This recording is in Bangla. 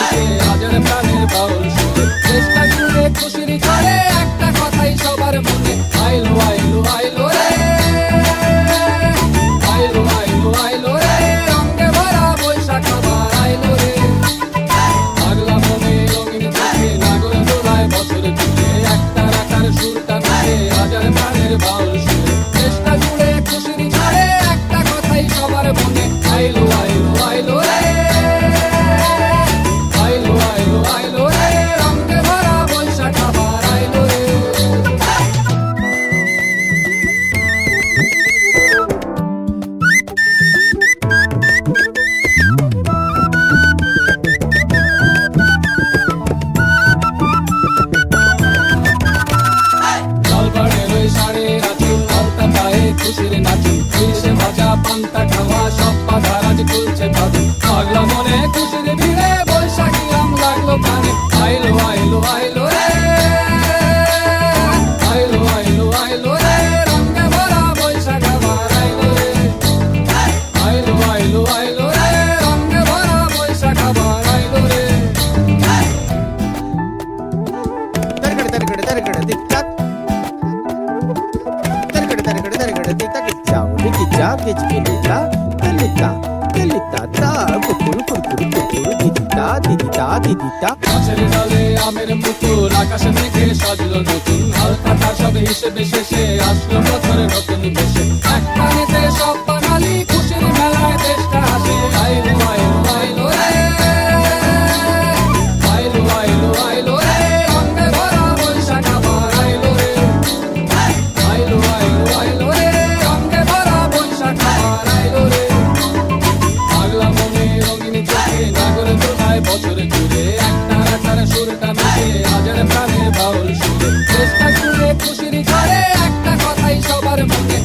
দিকে হাজার প্রাণের বাউল শুনে। চেষ্টা করে একটা কথাই সবার মনে। खुशी नाची फिर से मज़ा पंथ গেজা গেজ গেলিতা গেলিতা গেলিতা তা কুকুর কুকুর কুকুর দিদিতা দিদিতা দিদিতা গাছের ডালে আমের মুকুর আকাশ থেকে সাজলো নতুন। হালকা সব হিসেবে শেষে আসলো বছরে নতুন বসে মিশে হাজার প্রাণের বাউল। সুরে চেষ্টা করে খুশির ঘরে একটা কথাই সবার মুখে